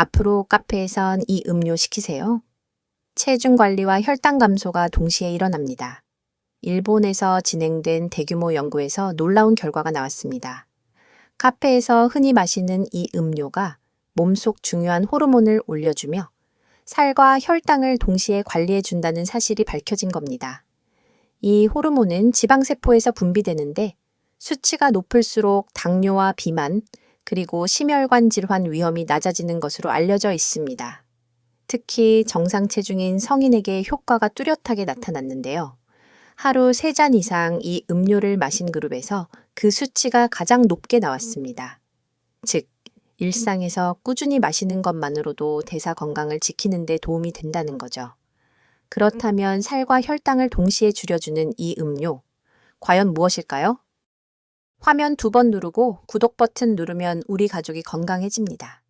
앞으로 카페에선 이 음료 시키세요. 체중 관리와 혈당 감소가 동시에 일어납니다. 일본에서 진행된 대규모 연구에서 놀라운 결과가 나왔습니다. 카페에서 흔히 마시는 이 음료가 몸속 중요한 호르몬을 올려주며 살과 혈당을 동시에 관리해준다는 사실이 밝혀진 겁니다. 이 호르몬은 지방세포에서 분비되는데 수치가 높을수록 당뇨와 비만, 그리고 심혈관 질환 위험이 낮아지는 것으로 알려져 있습니다. 특히 정상 체중인 성인에게 효과가 뚜렷하게 나타났는데요. 하루 3잔 이상 이 음료를 마신 그룹에서 그 수치가 가장 높게 나왔습니다. 즉, 일상에서 꾸준히 마시는 것만으로도 대사 건강을 지키는 데 도움이 된다는 거죠. 그렇다면 살과 혈당을 동시에 줄여주는 이 음료, 과연 무엇일까요? 화면 두 번 누르고 구독 버튼 누르면 우리 가족이 건강해집니다.